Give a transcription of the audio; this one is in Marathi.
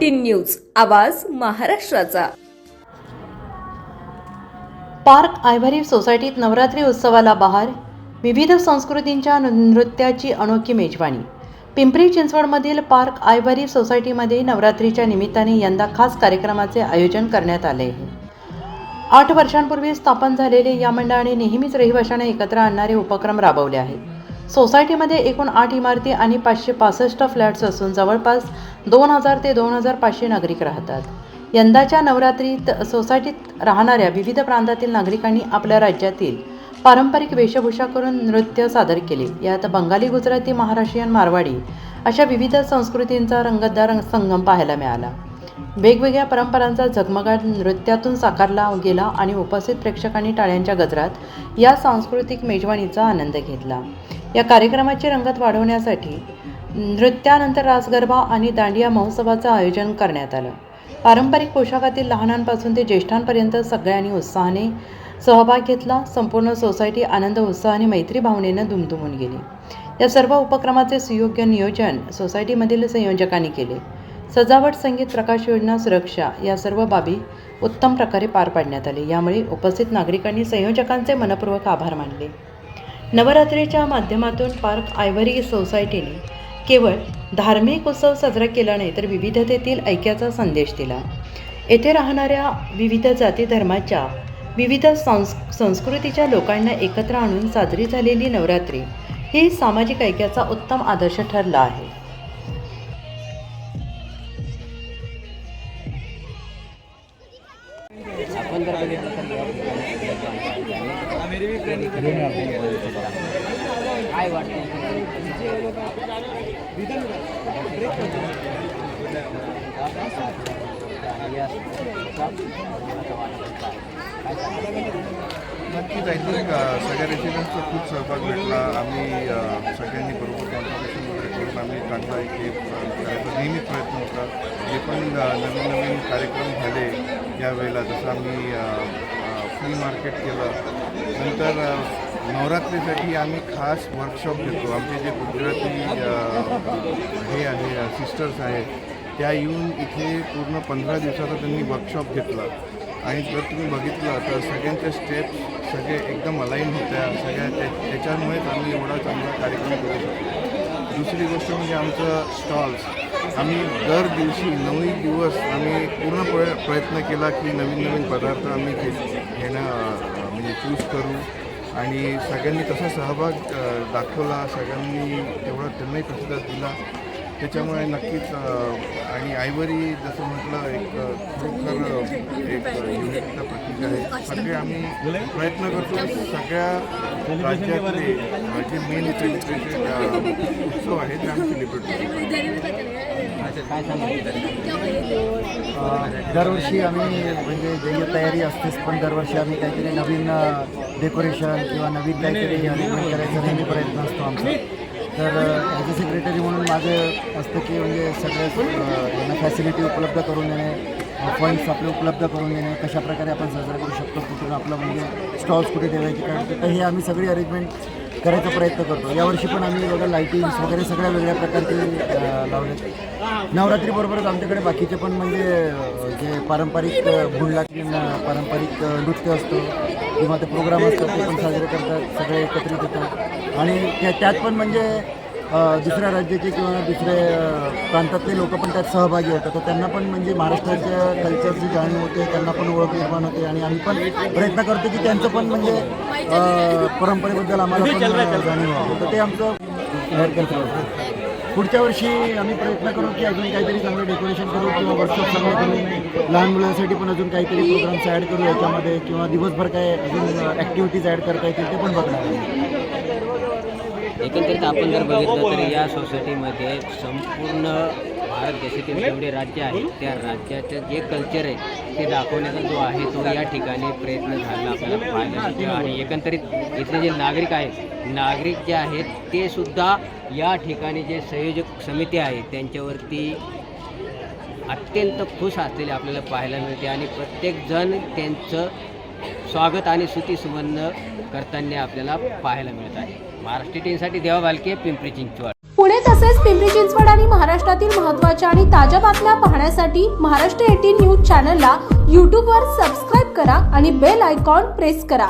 न्यूज आवाज महाराष्ट्राचा. पार्क आयव्हरी सोसायटीत नवरात्री उत्सवाला बहार विविध संस्कृतींच्या नृ- नृत्याची अनोखी मेजवानी. पिंपरी चिंचवडमधील पार्क आयव्हरी सोसायटीमध्ये नवरात्रीच्या निमित्ताने यंदा खास कार्यक्रमाचे आयोजन करण्यात आले आहे. आठ वर्षांपूर्वी स्थापन झालेले या मंडळाने नेहमीच रहिवाशांना एकत्र आणणारे उपक्रम राबवले आहेत. सोसायटीमध्ये एकूण आठ इमारती आणि पाचशे पासष्ट फ्लॅट्स असून जवळपास दोन हजार ते दोन हजार पाचशे नागरिक राहतात. यंदाच्या नवरात्रीत सोसायटीत राहणाऱ्या विविध प्रांतातील नागरिकांनी आपल्या राज्यातील पारंपरिक वेशभूषा करून नृत्य सादर केले. यात बंगाली गुजराती महाराष्ट्रीयन मारवाडी अशा विविध संस्कृतींचा रंगतदार संगम पाहायला मिळाला. वेगवेगळ्या परंपरांचा झगमगाट नृत्यातून साकारला गेला आणि उपस्थित प्रेक्षकांनी टाळ्यांच्या गजरात या सांस्कृतिक मेजवानीचा आनंद घेतला. या कार्यक्रमाची रंगत वाढवण्यासाठी नृत्यानंतर रासगरबा आणि दांडिया महोत्सवाचं आयोजन करण्यात आलं. पारंपरिक पोशाखातील लहानांपासून ते ज्येष्ठांपर्यंत सगळ्यांनी उत्साहाने सहभाग घेतला. संपूर्ण सोसायटी आनंद उत्साह आणि मैत्री भावनेनं दुमदुमून गेली. या सर्व उपक्रमाचे सुयोग्य नियोजन सोसायटीमधील संयोजकांनी केले. सजावट संगीत प्रकाश योजना सुरक्षा या सर्व बाबी उत्तम प्रकारे पार पाडण्यात आले. यामुळे उपस्थित नागरिकांनी संयोजकांचे मनपूर्वक आभार मानले. नवरात्रीच्या माध्यमातून पार्क आयव्हरी सोसायटीने केवळ धार्मिक उत्सव साजरा केला नाही तर विविधतेतील ऐक्याचा संदेश दिला. येथे राहणाऱ्या विविध जाती धर्माच्या विविध संस् संस्कृतीच्या लोकांना एकत्र आणून साजरी झालेली नवरात्री ही सामाजिक ऐक्याचा उत्तम आदर्श ठरला आहे. काय वाटतं नक्कीच आय थिंक सगळ्या रेसिडेंट्सचा खूप सहभाग भेटला. आम्ही सगळ्यांनी बरोबर कॉन्ट्रिब्युशन वगैरे करून आम्ही चांगला एक करायचा नेहमी प्रयत्न होता. जे पण नवीन नवीन कार्यक्रम झाले त्यावेळेला जसं आम्ही फ्ली मार्केट केलं नंतर नवरात्रीसाठी आम्ही खास वर्कशॉप घेतो. आमचे जे गुजराती हे आहे सिस्टर्स आहेत त्या येऊन इथे पूर्ण पंधरा दिवसाचा त्यांनी वर्कशॉप घेतला. आणि जर तुम्ही बघितलं तर सगळ्यांच्या स्टेप्स सगळे एकदम अलाईन होत्या. सगळ्या त्या त्याच्यामुळेच आम्ही एवढा चांगला कार्यक्रम करू शकतो दुसरी गोष्ट म्हणजे आमचं स्टॉल्स आम्ही दर दिवशी नऊ दिवस आम्ही पूर्ण प्र प्रयत्न केला की नवीन नवीन पदार्थ आम्ही घेणं म्हणजे चूज करू. आणि सगळ्यांनी तसा सहभाग दाखवला. सगळ्यांनी तेवढा त्यांनाही प्रतिसाद दिला. त्याच्यामुळे नक्कीच आणि आयवरी जसं म्हटलं एक खरोखर एक युनिटचा प्रतीक आहे. सगळे आम्ही प्रयत्न करतो सगळ्या राज्यातले जे मेन सेलिब्रेशन उत्सव आहे ते आम्ही सेलिब्रेट करतो. काय दरवर्षी आम्ही म्हणजे जे तयारी असतेच पण दरवर्षी आम्ही काहीतरी नवीन डेकोरेशन किंवा नवीन काहीतरी अरेंजमेंट करायचा नेहमी प्रयत्न असतो आमचा. तर ॲज अ सेक्रेटरी म्हणून माझं असतं की म्हणजे सगळ्या यांना फॅसिलिटी उपलब्ध करून देणे फंड्स आपले उपलब्ध करून देणे कशाप्रकारे आपण साजरा करू शकतो कुठून आपलं म्हणजे स्टॉल्स कुठे ठेवायचे काय तर हे आम्ही सगळी अरेंजमेंट करायचा प्रयत्न करतो. यावर्षी पण आम्ही बघा लाईटिंग्स वगैरे सगळ्या वेगळ्या प्रकारचे लावले नवरात्रीबरोबरच आमच्याकडे बाकीचे पण म्हणजे जे पारंपरिक अ, पारंपरिक नृत्य असतो किंवा ते प्रोग्राम असतात ते पण साजरे करतात सगळे एकत्रित येतात आणि त्या- त्यात पण म्हणजे दुसऱ्या राज्याचे किंवा दुसरे प्रांतातले लोक पण त्यात सहभागी होतात तर त्यांना पण म्हणजे महाराष्ट्राच्या कल्चरची जाणीव होते त्यांना पण ओळख निर्माण होते. आणि आम्ही पण प्रयत्न करतो की त्यांचं पण म्हणजे परंपरेबद्दल आम्हाला पण जाणीव व्हावं. तर ते आमचं पुढच्या वर्षी आम्ही प्रयत्न करू की अजून काहीतरी चांगलं डेकोरेशन करू किंवा वर्कशॉप चांगलं करू. लहान मुलांसाठी पण अजून काहीतरी प्रोग्राम्स ॲड करू याच्यामध्ये. किंवा दिवसभर काय अजून ॲक्टिव्हिटीज ॲड करता येतील ते पण बघणार एकंदरीत आपण जर बघितलं तर या सोसायटीमध्ये संपूर्ण भारत देशातील जेवढे राज्य आहेत त्या राज्याचं जे कल्चर आहे ते दाखवण्याचा जो आहे तो या ठिकाणी प्रयत्न झाला आपल्याला पाहायला आणि एकंदरीत इथले जे नागरिक आहेत नागरिक जे आहेत ते सुद्धा या ठिकाणी जे संयोजक समिती आहे त्यांच्यावरती अत्यंत खुश असलेले आपल्याला पाहायला मिळते. आणि प्रत्येकजण त्यांचं स्वागत आणि सुती सुमन्न करताना आपल्याला पाहायला मिळत आहे. महाराष्ट्र टीमसाठी देवा बालके पिंपरी चिंचवड. पुणे तसेच पिंपरी चिंचवड आणि महाराष्ट्रातील महत्त्वाच्या आणि ताज्या बातम्या पाहण्यासाठी महाराष्ट्र एटीन न्यूज चॅनलला यूट्यूबवर सबस्क्राईब करा आणि बेल आयकॉन प्रेस करा.